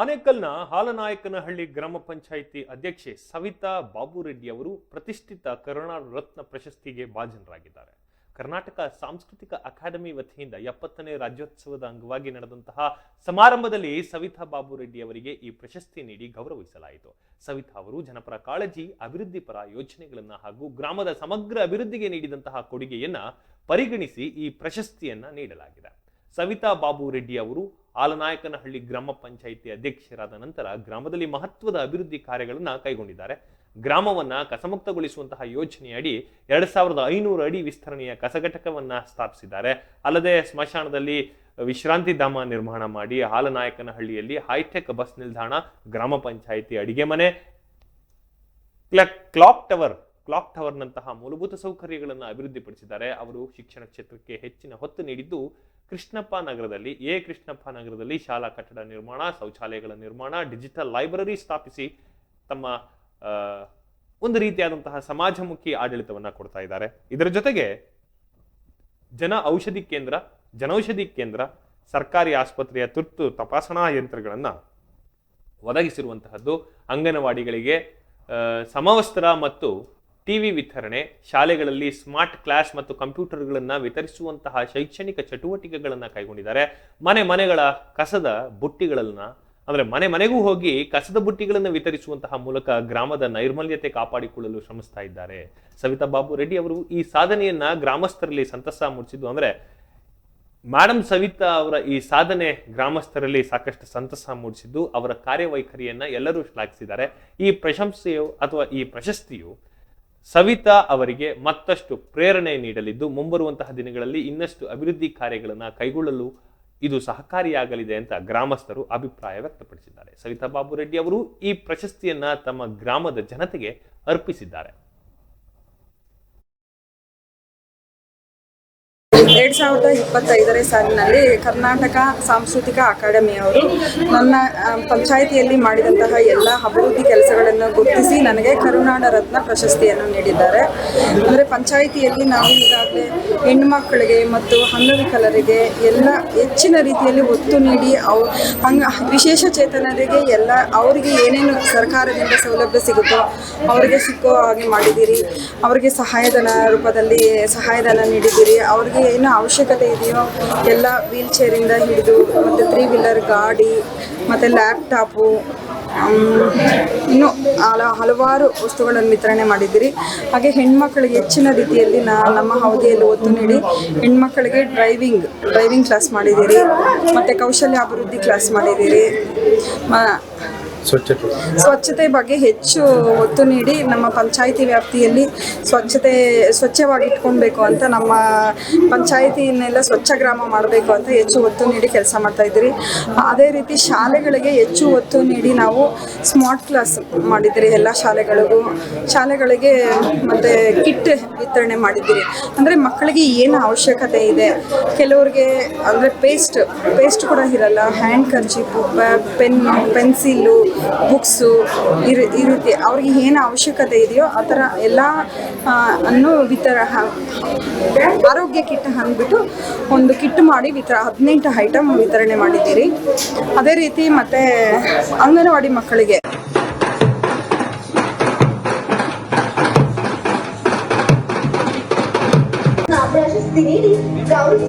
ಆನೇಕಲ್ನ ಹಾಲನಾಯಕನಹಳ್ಳಿ ಗ್ರಾಮ ಪಂಚಾಯಿತಿ ಅಧ್ಯಕ್ಷೆ ಸವಿತಾ ಬಾಬುರೆಡ್ಡಿ ಅವರು ಪ್ರತಿಷ್ಠಿತ ಕರುಣಾ ರತ್ನ ಪ್ರಶಸ್ತಿಗೆ ಭಾಜನರಾಗಿದ್ದಾರೆ. ಕರ್ನಾಟಕ ಸಾಂಸ್ಕೃತಿಕ ಅಕಾಡೆಮಿ ವತಿಯಿಂದ ಎಪ್ಪತ್ತನೇ ರಾಜ್ಯೋತ್ಸವದ ಅಂಗವಾಗಿ ನಡೆದಂತಹ ಸಮಾರಂಭದಲ್ಲಿ ಸವಿತಾ ಬಾಬುರೆಡ್ಡಿ ಅವರಿಗೆ ಈ ಪ್ರಶಸ್ತಿ ನೀಡಿ ಗೌರವಿಸಲಾಯಿತು. ಸವಿತಾ ಅವರು ಜನಪರ ಕಾಳಜಿ, ಅಭಿವೃದ್ಧಿ ಪರ ಯೋಜನೆಗಳನ್ನು ಹಾಗೂ ಗ್ರಾಮದ ಸಮಗ್ರ ಅಭಿವೃದ್ಧಿಗೆ ನೀಡಿದಂತಹ ಕೊಡುಗೆಯನ್ನ ಪರಿಗಣಿಸಿ ಈ ಪ್ರಶಸ್ತಿಯನ್ನ ನೀಡಲಾಗಿದೆ. ಸವಿತಾ ಬಾಬು ರೆಡ್ಡಿ ಅವರು ಆಲನಾಯಕನಹಳ್ಳಿ ಗ್ರಾಮ ಪಂಚಾಯಿತಿ ಅಧ್ಯಕ್ಷರಾದ ನಂತರ ಗ್ರಾಮದಲ್ಲಿ ಮಹತ್ವದ ಅಭಿವೃದ್ಧಿ ಕಾರ್ಯಗಳನ್ನ ಕೈಗೊಂಡಿದ್ದಾರೆ. ಗ್ರಾಮವನ್ನ ಕಸಮುಕ್ತಗೊಳಿಸುವಂತಹ ಯೋಜನೆಯಡಿ ಎರಡ್ ಸಾವಿರದ ಐನೂರು ಅಡಿ ವಿಸ್ತರಣೆಯ ಕಸಘಟಕವನ್ನ ಸ್ಥಾಪಿಸಿದ್ದಾರೆ. ಅಲ್ಲದೆ ಸ್ಮಶಾನದಲ್ಲಿ ವಿಶ್ರಾಂತಿ ಧಾಮ ನಿರ್ಮಾಣ ಮಾಡಿ ಹಾಲನಾಯಕನಹಳ್ಳಿಯಲ್ಲಿ ಹೈಟೆಕ್ ಬಸ್ ನಿಲ್ದಾಣ, ಗ್ರಾಮ ಪಂಚಾಯಿತಿ ಅಡಿಗೆ ಮನೆ ಕ್ಲ- ಕ್ಲಾಕ್ ಟವರ್, ಕ್ಲಾಕ್ ಟವರ್ನಂತಹ ಮೂಲಭೂತ ಸೌಕರ್ಯಗಳನ್ನು ಅಭಿವೃದ್ಧಿಪಡಿಸಿದ್ದಾರೆ. ಅವರು ಶಿಕ್ಷಣ ಕ್ಷೇತ್ರಕ್ಕೆ ಹೆಚ್ಚಿನ ಹೊತ್ತು ನೀಡಿದ್ದು ಕೃಷ್ಣಪ್ಪ ನಗರದಲ್ಲಿ, ಎ ಕೃಷ್ಣಪ್ಪ ನಗರದಲ್ಲಿ ಶಾಲಾ ಕಟ್ಟಡ ನಿರ್ಮಾಣ, ಶೌಚಾಲಯಗಳ ನಿರ್ಮಾಣ, ಡಿಜಿಟಲ್ ಲೈಬ್ರರಿ ಸ್ಥಾಪಿಸಿ ತಮ್ಮ ಒಂದು ರೀತಿಯಾದಂತಹ ಸಮಾಜಮುಖಿ ಆಡಳಿತವನ್ನು ಕೊಡ್ತಾ ಇದ್ದಾರೆ. ಇದರ ಜೊತೆಗೆ ಜನ ಔಷಧಿ ಕೇಂದ್ರ, ಜನೌಷಧಿ ಕೇಂದ್ರ, ಸರ್ಕಾರಿ ಆಸ್ಪತ್ರೆಯ ತುರ್ತು ತಪಾಸಣಾ ಯಂತ್ರಗಳನ್ನು ಒದಗಿಸಿರುವಂತಹದ್ದು ಅಂಗನವಾಡಿಗಳಿಗೆ ಸಮವಸ್ತ್ರ ಮತ್ತು ಟಿವಿ ವಿತರಣೆ, ಶಾಲೆಗಳಲ್ಲಿ ಸ್ಮಾರ್ಟ್ ಕ್ಲಾಸ್ ಮತ್ತು ಕಂಪ್ಯೂಟರ್ಗಳನ್ನ ವಿತರಿಸುವಂತಹ ಶೈಕ್ಷಣಿಕ ಚಟುವಟಿಕೆಗಳನ್ನ ಕೈಗೊಂಡಿದ್ದಾರೆ. ಮನೆ ಮನೆಗಳ ಕಸದ ಬುಟ್ಟಿಗಳನ್ನ, ಅಂದ್ರೆ ಮನೆ ಮನೆಗೂ ಹೋಗಿ ಕಸದ ಬುಟ್ಟಿಗಳನ್ನು ವಿತರಿಸುವಂತಹ ಮೂಲಕ ಗ್ರಾಮದ ನೈರ್ಮಲ್ಯತೆ ಕಾಪಾಡಿಕೊಳ್ಳಲು ಶ್ರಮಿಸ್ತಾ ಇದ್ದಾರೆ. ಸವಿತಾ ಬಾಬು ರೆಡ್ಡಿ ಅವರು ಈ ಸಾಧನೆಯನ್ನ ಗ್ರಾಮಸ್ಥರಲ್ಲಿ ಸಂತಸ ಮೂಡಿಸಿದ್ದು ಅಂದ್ರೆ ಮೇಡಮ್ ಸವಿತಾ ಅವರ ಈ ಸಾಧನೆ ಗ್ರಾಮಸ್ಥರಲ್ಲಿ ಸಾಕಷ್ಟು ಸಂತಸ ಮೂಡಿಸಿದ್ದು, ಅವರ ಕಾರ್ಯವೈಖರಿಯನ್ನ ಎಲ್ಲರೂ ಶ್ಲಾಘಿಸಿದ್ದಾರೆ. ಈ ಪ್ರಶಂಸೆಯು ಅಥವಾ ಈ ಪ್ರಶಸ್ತಿಯು ಸವಿತಾ ಅವರಿಗೆ ಮತ್ತಷ್ಟು ಪ್ರೇರಣೆ ನೀಡಲಿದ್ದು ಮುಂಬರುವಂತಹ ದಿನಗಳಲ್ಲಿ ಇನ್ನಷ್ಟು ಅಭಿವೃದ್ಧಿ ಕಾರ್ಯಗಳನ್ನು ಕೈಗೊಳ್ಳಲು ಇದು ಸಹಕಾರಿಯಾಗಲಿದೆ ಅಂತ ಗ್ರಾಮಸ್ಥರು ಅಭಿಪ್ರಾಯ ವ್ಯಕ್ತಪಡಿಸಿದ್ದಾರೆ. ಸವಿತಾ ಬಾಬು ರೆಡ್ಡಿ ಅವರು ಈ ಪ್ರಶಸ್ತಿಯನ್ನ ತಮ್ಮ ಗ್ರಾಮದ ಜನತೆಗೆ ಅರ್ಪಿಸಿದ್ದಾರೆ. ಎರಡು ಸಾವಿರದ ಇಪ್ಪತ್ತೈದನೇ ಸಾಲಿನಲ್ಲಿ ಕರ್ನಾಟಕ ಸಾಂಸ್ಕೃತಿಕ ಅಕಾಡೆಮಿಯವರು ನನ್ನ ಪಂಚಾಯಿತಿಯಲ್ಲಿ ಮಾಡಿದಂತಹ ಎಲ್ಲ ಅಭಿವೃದ್ಧಿ ಕೆಲಸಗಳನ್ನು ಗುರುತಿಸಿ ನನಗೆ ಕರುನಾಡ ರತ್ನ ಪ್ರಶಸ್ತಿಯನ್ನು ನೀಡಿದ್ದಾರೆ. ಅಂದರೆ ಪಂಚಾಯಿತಿಯಲ್ಲಿ ನಾವು ಈಗಾಗಲೇ ಹೆಣ್ಣುಮಕ್ಕಳಿಗೆ ಮತ್ತು ಅಂಗವಿಕಲರಿಗೆ ಎಲ್ಲ ಹೆಚ್ಚಿನ ರೀತಿಯಲ್ಲಿ ಒತ್ತು ನೀಡಿ ಅವು, ಹಂಗ, ವಿಶೇಷ ಚೇತನರಿಗೆ ಎಲ್ಲ, ಅವರಿಗೆ ಏನೇನು ಸರ್ಕಾರದಿಂದ ಸೌಲಭ್ಯ ಸಿಗುತ್ತೋ ಅವರಿಗೆ ಸಿಕ್ಕೋ ಹಾಗೆ ಮಾಡಿದ್ದೀರಿ. ಅವರಿಗೆ ಸಹಾಯಧನ ರೂಪದಲ್ಲಿ ಸಹಾಯಧನ ನೀಡಿದ್ದೀರಿ. ಅವ್ರಿಗೆ ಏನು ಅವಶ್ಯಕತೆ ಇದೆಯೋ, ಎಲ್ಲ ವೀಲ್ ಚೇರಿಂದ ಹಿಡಿದು ಮತ್ತು ತ್ರೀ ವೀಲರ್ ಗಾಡಿ, ಮತ್ತು ಲ್ಯಾಪ್ಟಾಪು ಇನ್ನು ಹಲ, ಹಲವಾರು ವಸ್ತುಗಳನ್ನು ವಿತರಣೆ ಮಾಡಿದ್ದೀರಿ. ಹಾಗೆ ಹೆಣ್ಮಕ್ಳಿಗೆ ಹೆಚ್ಚಿನ ರೀತಿಯಲ್ಲಿ ನಾ, ನಮ್ಮ ಅವಧಿಯಲ್ಲಿ ಒತ್ತು ನೀಡಿ ಹೆಣ್ಮಕ್ಳಿಗೆ ಡ್ರೈವಿಂಗ್ ಡ್ರೈವಿಂಗ್ ಕ್ಲಾಸ್ ಮಾಡಿದ್ದೀರಿ, ಮತ್ತು ಕೌಶಲ್ಯ ಅಭಿವೃದ್ಧಿ ಕ್ಲಾಸ್ ಮಾಡಿದ್ದೀರಿ. ಮ- ಸ್ವಚ್ಛತೆ. ಸ್ವಚ್ಛತೆ ಬಗ್ಗೆ ಹೆಚ್ಚು ಒತ್ತು ನೀಡಿ ನಮ್ಮ ಪಂಚಾಯಿತಿ ವ್ಯಾಪ್ತಿಯಲ್ಲಿ ಸ್ವಚ್ಛತೆ ಸ್ವಚ್ಛವಾಗಿಟ್ಕೊಳ್ಬೇಕು ಅಂತ ನಮ್ಮ ಪಂಚಾಯಿತಿಯನ್ನೆಲ್ಲ ಸ್ವಚ್ಛ ಗ್ರಾಮ ಮಾಡಬೇಕು ಅಂತ ಹೆಚ್ಚು ಒತ್ತು ನೀಡಿ ಕೆಲಸ ಮಾಡ್ತಾ ಇದ್ದೀರಿ. ಅದೇ ರೀತಿ ಶಾಲೆಗಳಿಗೆ ಹೆಚ್ಚು ಒತ್ತು ನೀಡಿ ನಾವು ಸ್ಮಾರ್ಟ್ ಕ್ಲಾಸ್ ಮಾಡಿದ್ದೀರಿ ಎಲ್ಲ ಶಾಲೆಗಳಿಗೂ. ಶಾಲೆಗಳಿಗೆ ಮತ್ತು ಕಿಟ್ ವಿತರಣೆ ಮಾಡಿದ್ದೀರಿ. ಅಂದರೆ ಮಕ್ಕಳಿಗೆ ಏನು ಅವಶ್ಯಕತೆ ಇದೆ? ಕೆಲವ್ರಿಗೆ ಅಂದರೆ ಪೇಸ್ಟ್ ಪೇಸ್ಟ್ ಕೂಡ ಇರಲ್ಲ. Handkerchief pen pencil books, ಇರು ಈ ರೀತಿ ಅವ್ರಿಗೆ ಏನು ಅವಶ್ಯಕತೆ ಇದೆಯೋ ಆ ಥರ ಎಲ್ಲ ಅನ್ನು ವಿತರ ಆರೋಗ್ಯ ಕಿಟ್ ಅಂದ್ಬಿಟ್ಟು ಒಂದು ಕಿಟ್ ಮಾಡಿ ವಿತರ ಹದಿನೆಂಟು ಐಟಮ್ ವಿತರಣೆ ಮಾಡಿದ್ದೀರಿ. ಅದೇ ರೀತಿ ಮತ್ತು ಅಂಗನವಾಡಿ ಮಕ್ಕಳಿಗೆ. ಗೌರವ